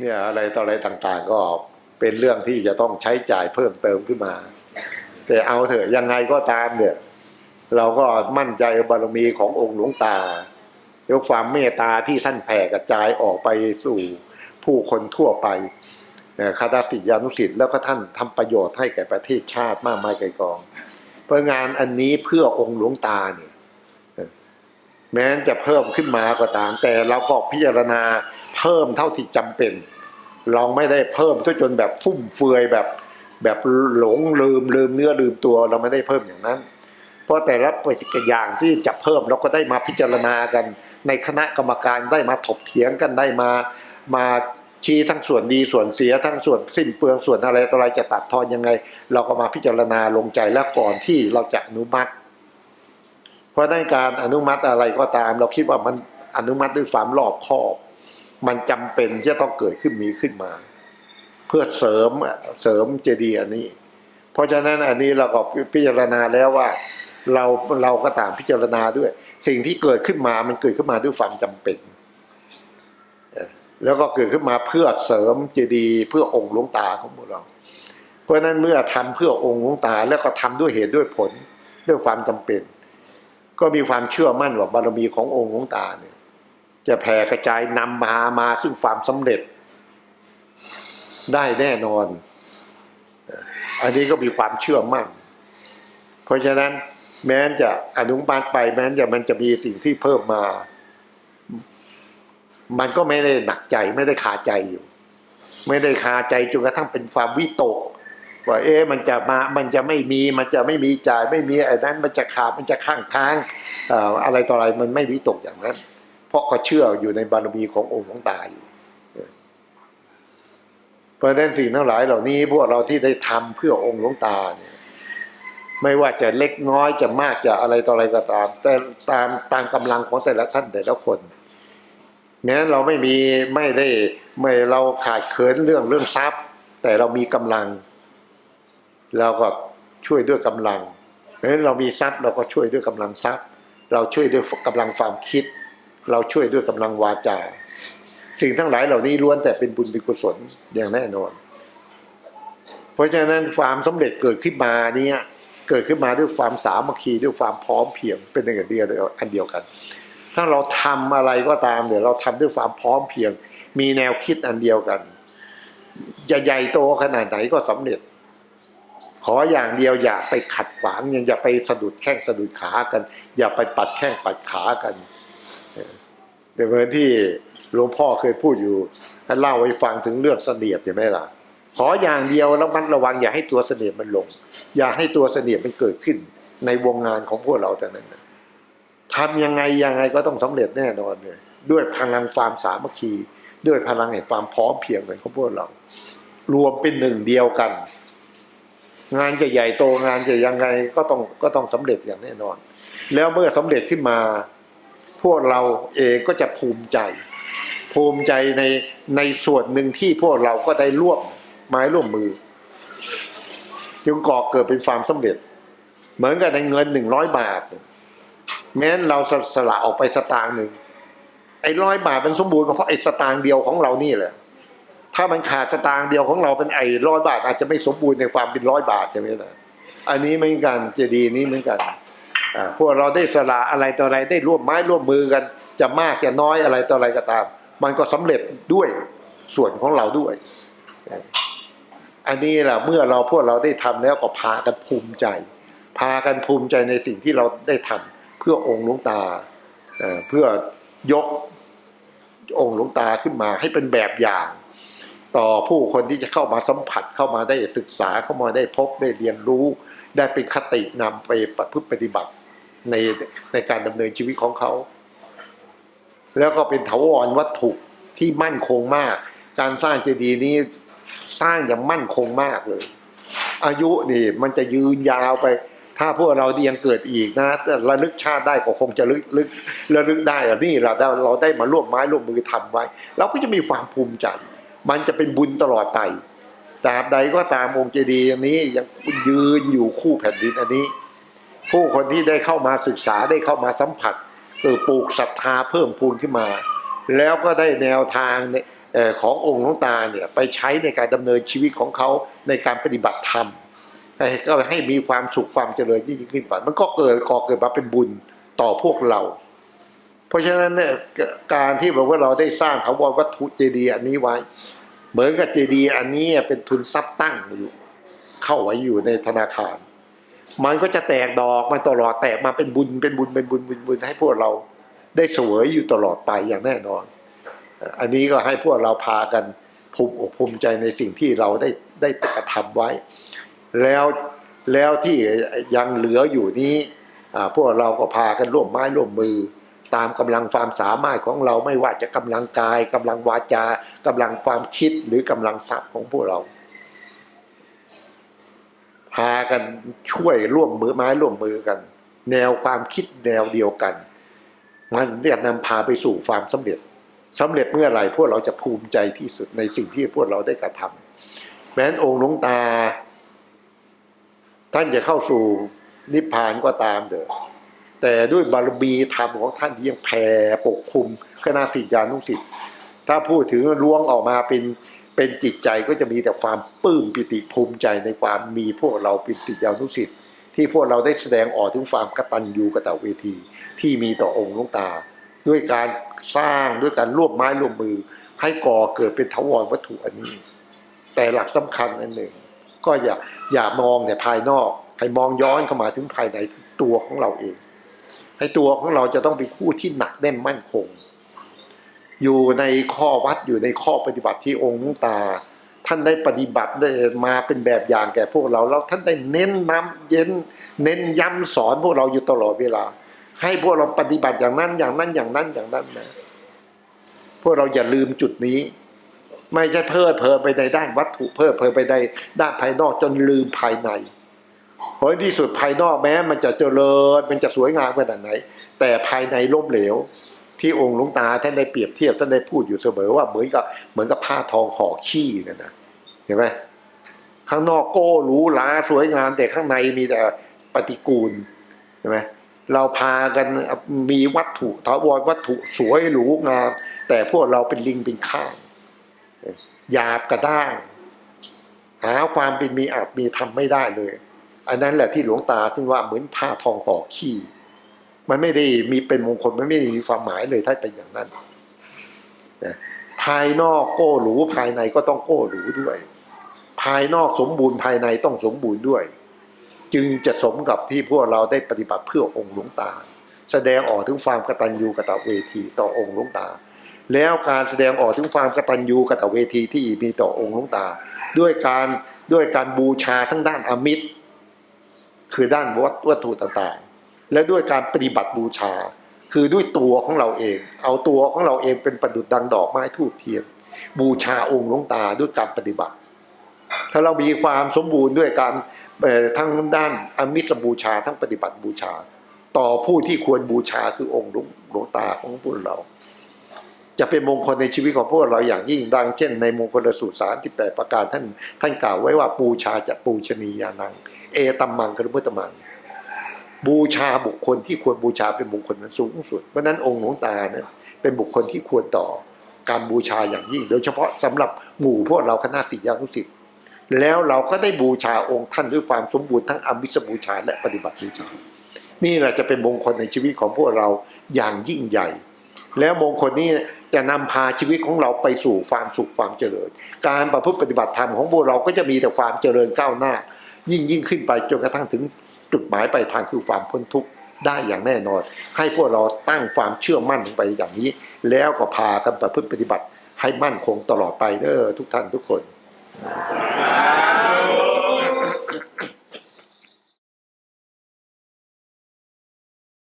เนี่ยอะไรต่ออะไรต่างๆ ก็เป็นเรื่องที่จะต้องใช้จ่ายเพิ่มเติมขึ้นมา แต่เอาเถอะยังไงก็ตามเนี่ย เราก็มั่นใจบารมีขององค์หลวงตาแล้วความเมตตาที่ท่านแผ่กระจายออกไปสู่ผู้คนทั่วไปเนี่ยคาตาสิทธิานุสิทธิ์แล้วก็ท่านทำประโยชน์ให้แก่ประเทศชาติมากมายไกลกอง เพราะงานอันนี้เพื่อองค์หลวงตาเนี่ย แม้จะเพิ่มขึ้นมาก็ตาม แต่เราก็พิจารณาเพิ่มเท่าที่จำเป็น เราไม่ได้เพิ่มซะจนแบบฟุ่มเฟือยแบบแบบหลงลืมลืมเนื้อลืมตัวเราไม่ได้เพิ่มอย่างนั้น เพราะแต่ละปัจจัยอย่างที่จะเพิ่มเราก็ได้มาพิจารณากัน ในคณะกรรมการได้มาถกเถียงกันได้มามาชี้ทั้งส่วนดีส่วนเสียทั้งส่วนสิ้นเปลืองส่วนอะไรต่ออะไรจะตัดทอนยังไง เราก็มาพิจารณาลงใจแล้วก่อนที่เราจะอนุมัติ เพราะในการอนุมัติอะไรก็ตาม เราคิดว่ามันอนุมัติด้วยความรอบคอบ มันจำเป็นที่จะต้องเกิดขึ้นมีขึ้นมา เพื่อเสริมเสริมเจดีย์อันนี้ เพราะฉะนั้นอันนี้เราก็พิจารณาแล้วว่า เราเราก็ตามพิจารณาด้วย สิ่งที่เกิดขึ้นมามันเกิดขึ้นมาด้วยความจำเป็นแล้วก็เกิดขึ้นมาเพื่อเสริมเจดีย์เพื่อองค์หลวงตาของพวกเรา เพราะฉะนั้นเมื่อทำเพื่อองค์หลวงตาแล้วก็ทำด้วยเหตุด้วยผลด้วยความจำเป็น ก็มีความเชื่อมั่นว่าบารมีขององค์หลวงตาเนี่ย จะแผ่กระจายนำมามาซึ่งความสำเร็จ ได้แน่นอน อันนี้ก็มีความเชื่อมั่น เพราะฉะนั้นแม้นจะอนุมัติไป แม้นจะมันจะมีสิ่งที่เพิ่มมา มันก็ไม่ได้หนักใจไม่ได้คาใจอยู่ ไม่ได้คาใจจนกระทั่งเป็นความวิตก ว่าเอ๊ะมันจะมามันจะไม่มีมันจะไม่มีจ่ายไม่มีไอ้นั้นมันจะขาดมันจะข้างค้างอะไรต่ออะไรมันไม่วิตกอย่างนั้น เพราะก็เชื่ออยู่ในบารมีขององค์หลวงตาอยู่เพราะฉะนั้นสิ่งทั้งหลายเหล่านี้พวกเราที่ได้ทำเพื่อองค์หลวงตาเนี่ยไม่ว่าจะเล็กน้อยจะมากจะอะไรต่ออะไรก็ตาม แต่ตามตามกำลังของแต่ละท่านแต่ละคนแม้เราไม่มีไม่ได้ไม่เราขาดเขินเรื่องเรื่องทรัพย์ แต่เรามีกำลัง เราก็ช่วยด้วยกำลังเพราะฉะนั้นเรามีทรัพย์เราก็ช่วยด้วยกำลังทรัพย์ เราช่วยด้วยกำลังความคิด เราช่วยด้วยกำลังวาจา สิ่งทั้งหลายเหล่านี้ล้วนแต่เป็นบุญเป็นกุศลอย่างแน่นอน เพราะฉะนั้นความสำเร็จเกิดขึ้นมาเนี่ยเกิดขึ้นมาด้วยความสามัคคีด้วยความพร้อมเพียงเป็นอย่างเดียวอันเดียวกัน ถ้าเราทำอะไรก็ตามเดี๋ยวเราทำด้วยความพร้อมเพียง มีแนวคิดอันเดียวกันจะใหญ่โตขนาดไหนก็สำเร็จ ขออย่างเดียวอย่าไปขัดขวางอย่าไปสะดุดแข้งสะดุดขากัน อย่าไปปัดแข้งปัดขากันเดี๋ยวเหมือนที่หลวงพ่อเคยพูดอยู่ให้เล่าให้ฟังถึงเรื่องเสนียดใช่ไหมล่ะ ขออย่างเดียวแล้วมันระวังอย่าให้ตัวเสนียดมันลง อย่าให้ตัวเสนียดมันเกิดขึ้น ในวงงานของพวกเราแต่นั้นนะทำยังไงยังไงก็ต้องสำเร็จแน่นอนเลยด้วยพลังความสามัคคี ด้วยพลังแห่งความพร้อมเพียงกันของพวกเรา รวมเป็นหนึ่งเดียวกัน งานจะใหญ่โตงานจะยังไงก็ต้องก็ต้องสำเร็จอย่างแน่นอน แล้วเมื่อสำเร็จขึ้นมา พวกเราเองก็จะภูมิใจ ภูมิใจในในส่วนหนึ่งที่พวกเราก็ได้ร่วมไม้ร่วมมือ จึงก่อเกิดเป็นความสำเร็จ เหมือนกับในเงินหนึ่งร้อยบาท แม้นเราสสละออกไปสตางค์หนึ่งไอ้ร้อยบาทเป็นสมบูรณ์ก็เพราะไอ้สตางค์เดียวของเรานี่แหละ ถ้ามันขาดสตางค์เดียวของเราเป็นไอ้ร้อยบาท อาจจะไม่สมบูรณ์ในความเป็นร้อยบาทใช่ไหมล่ะอันนี้เหมือนกันเจดีย์นี้เหมือนกันพวกเราได้สละอะไรต่ออะไรได้ร่วมไม้ร่วมมือกัน จะมากจะน้อยอะไรต่ออะไรก็ตาม มันก็สำเร็จด้วยส่วนของเราด้วย อันนี้แหละเมื่อเราพวกเราได้ทำแล้วก็พากันภูมิใจ พากันภูมิใจในสิ่งที่เราได้ทำเพื่อองค์หลวงตาเอ่อเพื่อยกองค์หลวงตาขึ้นมาให้เป็นแบบอย่าง ต่อผู้คนที่จะเข้ามาสัมผัสเข้ามาได้ศึกษาเข้ามาได้พบได้เรียนรู้ ได้เป็นคตินำไปประพฤติปฏิบัติในในการดำเนินชีวิตของเขา แล้วก็เป็นถาวรวัตถุที่มั่นคงมาก การสร้างเจดีย์นี้สร้างอย่างมั่นคงมากเลย อายุนี่มันจะยืนยาวไป ถ้าพวกเรายังเกิดอีกนะแต่ระลึกชาติได้ก็คงจะลึกลึกระลึกได้อะนี่เราได้เราได้มาร่วมไม้ร่วมมือทำไว้ เราก็จะมีความภูมิใจ มันจะเป็นบุญตลอดไปตราบใดก็ตามองค์เจดีย์อันนี้ยังยืนอยู่คู่แผ่นดินอันนี้ ผู้คนที่ได้เข้ามาศึกษาได้เข้ามาสัมผัสเออปลูกศรัทธาเพิ่มพูนขึ้นมา แล้วก็ได้แนวทางเนี่ยขององค์หลวงตาเนี่ยไปใช้ในการดำเนินชีวิตของเขาในการปฏิบัติธรรมก็ให้มีความสุขความเจริญยิ่งขึ้นไปมันก็เกิดก่อเกิดมาเป็นบุญต่อพวกเรา เพราะฉะนั้นเนี่ยการที่แบบว่าเราได้สร้างเขาวรวัตถุเจดีย์อันนี้ไว้ เหมือนกับเจดีย์อันนี้เป็นทุนทรัพย์ตั้งอยู่เข้าไว้อยู่ในธนาคาร มันก็จะแตกดอกมาตลอดแตกมาเป็นบุญเป็นบุญเป็นบุญบุญบุญให้พวกเราได้เสวยอยู่ตลอดไปอย่างแน่นอน อันนี้ก็ให้พวกเราพากันภูมิอกภูมิใจในสิ่งที่เราได้ได้กระทำไว้ แล้วแล้วที่ยังเหลืออยู่นี้พวกเราก็พากันร่วมไม้ร่วมมือ ตามกำลังความสามารถของเราไม่ว่าจะกำลังกายกำลังวาจากำลังความคิดหรือกำลังทรัพย์ของพวกเรา พากันช่วยร่วมมือไม้ร่วมมือกัน แนวความคิดแนวเดียวกัน มันเรียกนำพาไปสู่ความสำเร็จสำเร็จเมื่อไหร่พวกเราจะภูมิใจที่สุดในสิ่งที่พวกเราได้กระทำแม้นองค์หลวงตา ท่านจะเข้าสู่นิพพานก็ตามเถอะ แต่ด้วยบารมีธรรมของท่านที่ยังแผ่ปกคลุมคณะสิทธิานุสิทธิ์ถ้าพูดถึงล้วงออกมาเป็นเป็นจิตใจก็จะมีแต่ความปลื้มปิติภูมิใจในความมีพวกเราเป็นสิทธิานุสิทธิ์ที่พวกเราได้แสดงออกถึงความกตัญญูกตเวที ที่มีต่อองค์ลวงตา ด้วยการสร้างด้วยการร่วมไม้ร่วมมือ ให้ก่อเกิดเป็นทวรวัตถุอันนี้ แต่หลักสำคัญอันหนึ่ง ก็อย่าอย่ามองแต่ภายนอก ให้มองย้อนเข้ามาถึงภายในตัวของเราเอง ให้ตัวของเราจะต้องเป็นคู่ที่หนักแน่นมั่นคง อยู่ในข้อวัดอยู่ในข้อปฏิบัติที่องค์ลวงตา ท่านได้ปฏิบัติได้มาเป็นแบบอย่างแก่พวกเราแล้วท่านได้เน้นน้ำเย็นเน้นย้ำสอนพวกเราอยู่ตลอดเวลา ให้พวกเราปฏิบัติอย่างนั้นอย่างนั้นอย่างนั้นอย่างนั้นนะพวกเราอย่าลืมจุดนี้ ไม่ใช่เพ้อเพลินไปในด้านวัตถุเพ้อเพลินไปในด้านภายนอกจนลืมภายใน ผลที่สุดภายนอกแม้มันจะเจริญ มันจะสวยงามขนาดไหน แต่ภายในล้มเหลว ที่องค์หลวงตาท่านได้เปรียบเทียบท่านได้พูดอยู่เสมอว่าเหมือนกับเหมือนกับผ้าทองห่อขี้นั่นนะเห็นไหมข้างนอกโก้หรูหราสวยงาม แต่ข้างในมีแต่ปฏิกูลใช่ไหมเราพากันมีวัตถุทวรวัตถุสวยหรูงาม แต่พวกเราเป็นลิงเป็นข้างหยาบกระด้าง หาความเป็นมีอาจมีทำไม่ได้เลย อันนั้นแหละที่หลวงตาขึ้นว่าเหมือนผ้าทองห่อขี้ มันไม่ได้มีเป็นมงคลมันไม่ได้มีความหมายเลยถ้าเป็นอย่างนั้นนะภายนอกโก้หรูภายในก็ต้องโก้หรูด้วย ภายนอกสมบูรณ์ภายในต้องสมบูรณ์ด้วย จึงจะสมกับที่พวกเราได้ปฏิบัติเพื่อองค์หลวงตา แสดงออกถึงความกตัญญูกตเวทีต่อองค์หลวงตา แล้วการแสดงออกถึงความกตัญญูกตเวทีที่มีต่อองค์หลวงตา ด้วยการด้วยการบูชาทั้งด้านอมิตร คือด้านวัตวัตถุต่างๆ และด้วยการปฏิบัติบูชา คือด้วยตัวของเราเอง เอาตัวของเราเองเป็นประดุจดังดอกไม้ทูบเทียนบูชาองค์หลวงตาด้วยการปฏิบัติ ถ้าเรามีความสมบูรณ์ด้วยการทั้งด้านอมิสบูชาทั้งปฏิบัติบูชา ต่อผู้ที่ควรบูชาคือองค์ลวงหลวงตาของพวกเรา จะเป็นมงคลในชีวิตของพวกเราอย่างยิ่งดังเช่นในมงคลสูตรสารที่แปดประการท่านท่านกล่าวไว้ว่าบูชาจะปูชนียานัง เอตัมมังกรุพุตมัง บูชาบุคคลที่ควรบูชาเป็นมงคลนั้นสูงสุดเพราะนั้นองค์หลวงตาเนี่ยเป็นบุคคลที่ควรต่อการบูชาอย่างยิ่ง โดยเฉพาะสำหรับหมู่พวกเราคณะศิษยานุศิษย์แล้วเราก็ได้บูชาองค์ท่านด้วยความสมบูรณ์ทั้งอมิสบูชาและปฏิบัติบูชานี่แหละจะเป็นมงคลในชีวิตของพวกเราอย่างยิ่งใหญ่ แล้วมงคลนี้จะนำพาชีวิตของเราไปสู่ความสุขความเจริญ การประพฤติปฏิบัติธรรมของพวกเราก็จะมีแต่ความเจริญก้าวหน้า ยิ่งยิ่งขึ้นไปจนกระทั่งถึงจุดหมายปลายทางคือความพ้นทุกข์ได้อย่างแน่นอน ให้พวกเราตั้งความเชื่อมั่นไปอย่างนี้ แล้วก็พากันประพฤติปฏิบัติให้มั่นคงตลอดไปเด้อทุกท่านทุกคน